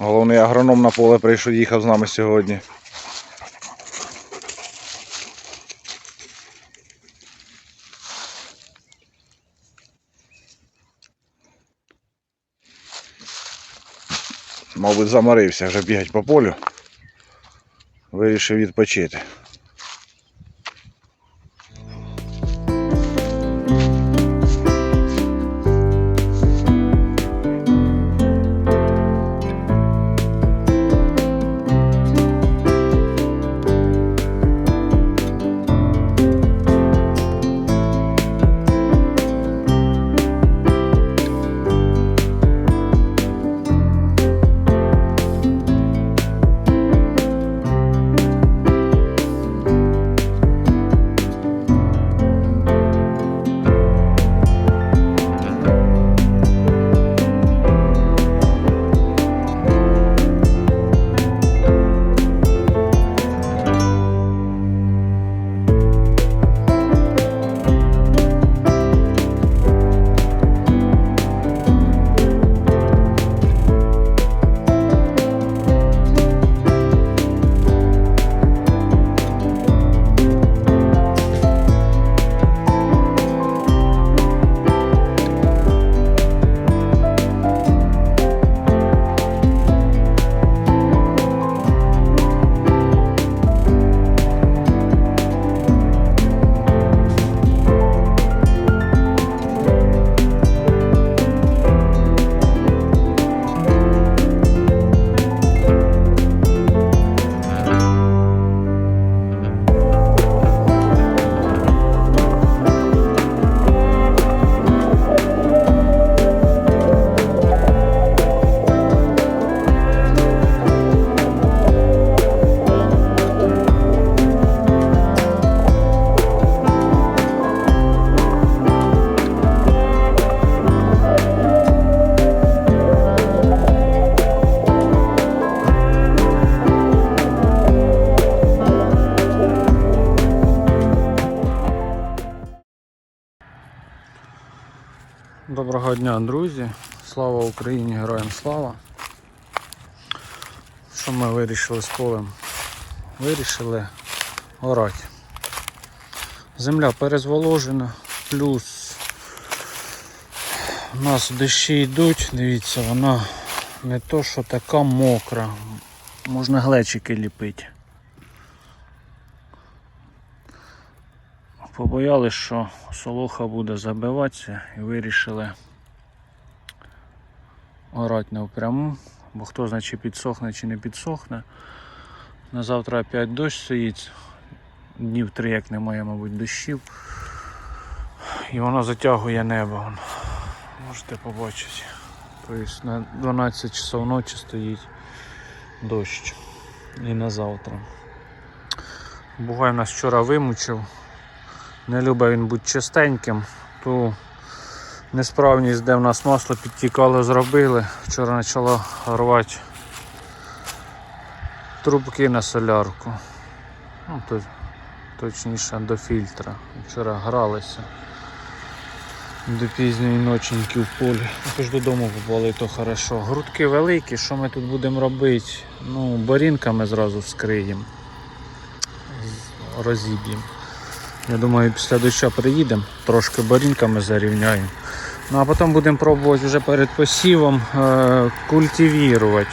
Головний агроном на поле прийшов, їхав з нами сьогодні. Мабуть, заморився вже бігати по полю. Вирішив відпочити. Доброго дня, друзі! Слава Україні, героям слава! Що ми вирішили з полем? Вирішили орати. Земля перезволожена, плюс у нас дощі йдуть, дивіться, вона не то, що така мокра. Можна глечики ліпити. Побоялись, що солоха буде забиватися і вирішили орати не впряму, бо хто знає, чи підсохне, чи не підсохне. На завтра опять дощ стоїть, днів три, як немає, мабуть, дощів. І воно затягує небо. Можете побачити. Тобто на 12 часов ночі стоїть дощ. І на завтра. Бугай нас вчора вимучив. Не любить він бути чистеньким, ту несправність, де в нас масло підтікало, зробили. Вчора почало рвати трубки на солярку. Ну, то, точніше до фільтра. Вчора гралися до пізньої ноченьки в полі. Ну, Тож додому попали, то хорошо. Грудки великі, що ми тут будемо робити? Ну, борінками зразу вскриємо, розіб'ємо. Я думаю, після дощу приїдемо, трошки борінками зарівняємо. Ну а потім будемо пробувати вже перед посівом е, культивірувати.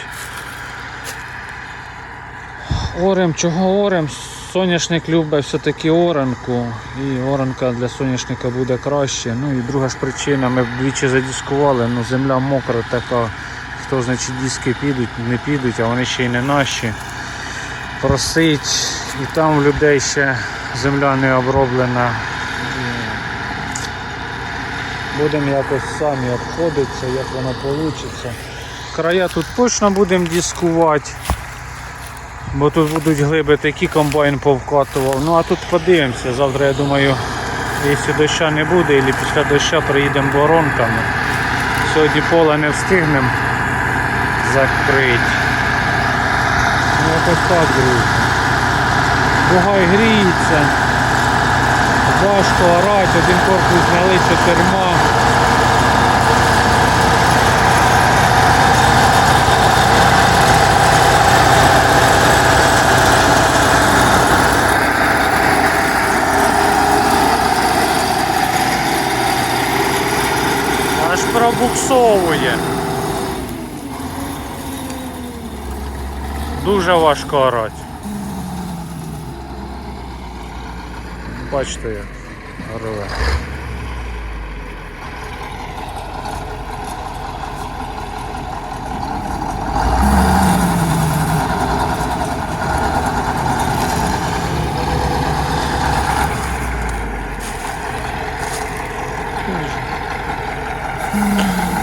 Орем, чого орем? Соняшник любить все-таки оранку, і оранка для соняшника буде краще. Ну і друга ж причина, ми двічі задіскували, ну земля мокра така, хто значить диски підуть, не підуть, а вони ще й не наші. Просить, і там в людей ще земля не оброблена. Будемо якось самі обходитися, як воно вийде. Края тут точно будемо дискувати, бо тут будуть глиби такі комбайн повкатував. Ну а тут подивимося, завтра я думаю, якщо доща не буде, або після доща приїдемо воронками. Сьогодні поле не встигнемо закрити. Ну якось так, друзі. Бугай гріється. Важко орать, один корпус зняли чотирма. Аж пробуксовує. Дуже важко орать. Бачите рве.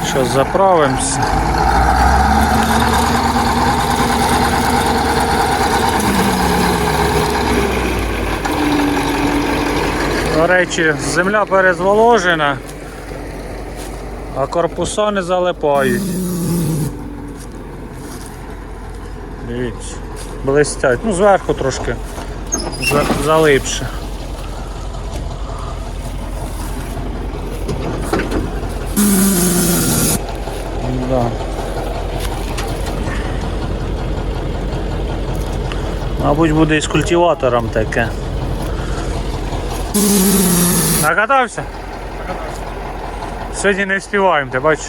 Сейчас заправимся. До речі, земля перезволожена, а корпуса не залипають. Дивіться, блистять. Ну, зверху трошки залипше. Да. Мабуть, буде із культиватором таке. Накатався? Сьогодні не вспіваємо, ти бачиш?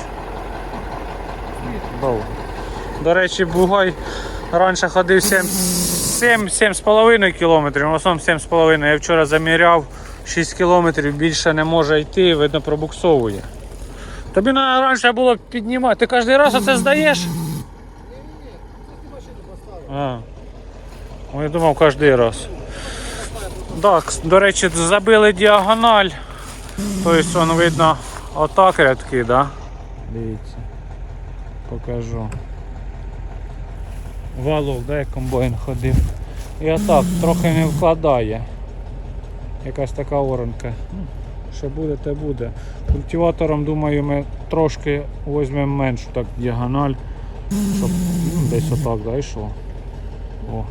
До речі, Бугай раніше ходив 7, 7, 7,5 кілометрів, в основному 7,5. Я вчора заміряв 6 кілометрів, більше не може йти, видно, пробуксовує. Тобі на раніше було піднімати. Ти кожен раз оце здаєш? А. О, я думав кожен раз. Так, до речі, забили діагональ. Тобто вон видно отак рядки, да? Дивіться. Покажу. Валок, да, як комбайн ходив. І отак, трохи не вкладає. Якась така оранка. Ну, Що буде, те буде. Культиватором, думаю, ми трошки візьмемо меншу так діагональ, щоб ну, десь отак да. О.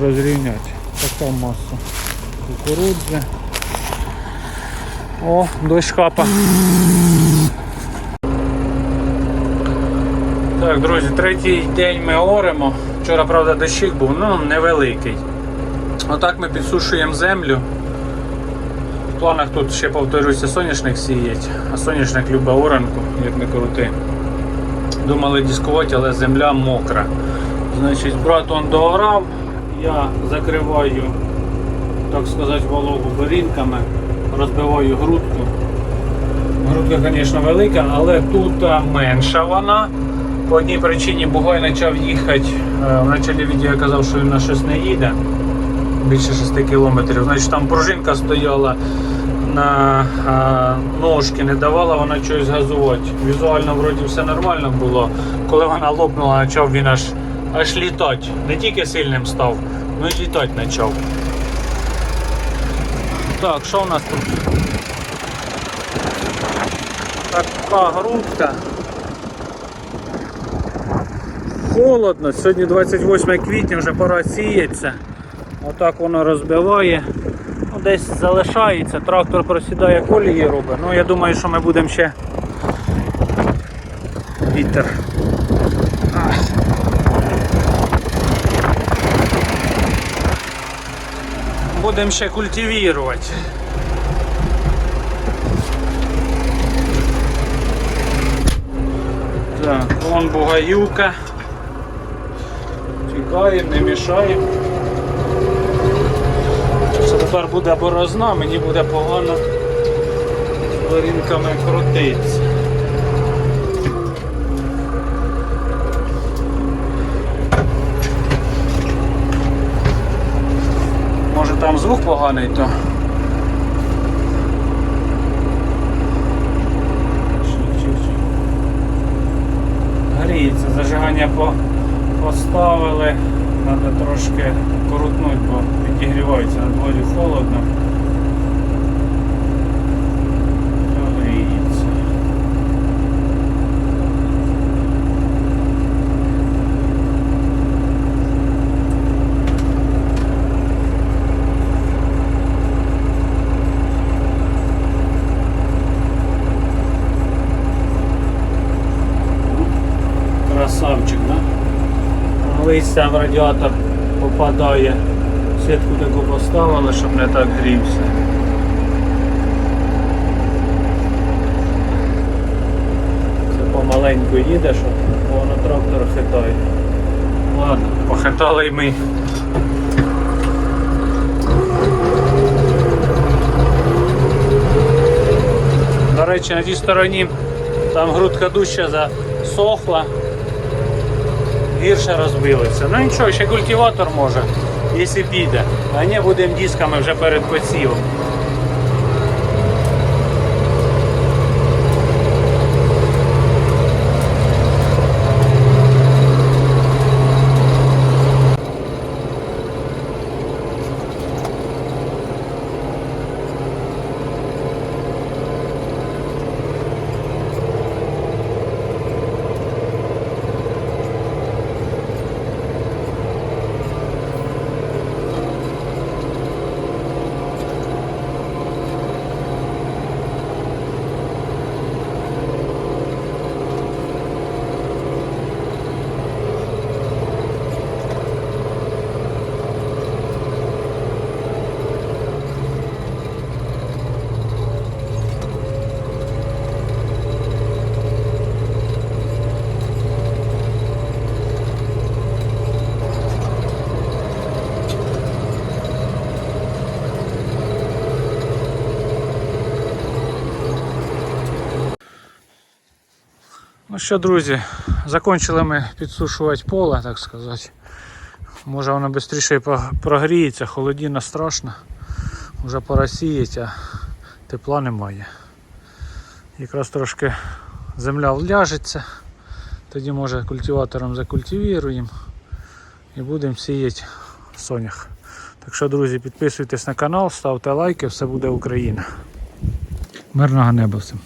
Розрівняти. Така маса кукурудзи. О, дощ капа. Так, друзі, третій день ми оремо. Вчора, правда, дощик був, ну невеликий. Отак ми підсушуємо землю. В планах тут ще повторюся соняшник сіять, а соняшник любить оранку, як не крути. Думали дискувати, але земля мокра. Значить, брат он доорав, я закриваю, так сказати, вологу борінками, розбиваю грудку. Грудка, звісно, велика, але тут менша вона. По одній причині Бугай почав їхати. Е, В початку відео я казав, що він на щось не їде більше 6 кілометрів. Значить там пружинка стояла на а, ножки, не давала вона щось газувати. Візуально вроді все нормально було. Коли вона лопнула, почав він аж аж літати. Не тільки сильним став, ну і літати почав. Так, що у нас тут? Така грудка. Холодно, сьогодні 28 квітня, вже пора сіяться. Отак воно розбиває. Ну, десь залишається, трактор просідає колії робить. Ну я думаю, що ми будемо ще вітер. Будемо ще культивувати. Так, вон бугаюка. Тікаємо, не мішаємо. Тепер буде борозна, мені буде погано з крутитися. Може там звук поганий, то. Гріється, зажигання по... поставили. Треба трошки крутнути, бо підігрівається на дворі холодно. листя в радіатор попадає. Сітку таку поставили, щоб не так грівся. Це помаленьку їде, щоб воно трактор хитає. Ладно, похитали й ми. До речі, на тій стороні там грудка дужча засохла гірше розбилися. Ну нічого, ще культиватор може, якщо піде. А не будемо дисками вже перед посівом. Ну що, друзі, закончили ми підсушувати поле, так сказати. Може воно швидше прогріється, холодіна страшно. Вже пора сіяти, а тепла немає. Якраз трошки земля вляжеться, тоді може культиватором закультивіруємо і будемо сіяти сонях. Так що, друзі, підписуйтесь на канал, ставте лайки, все буде Україна. Мирного неба всім.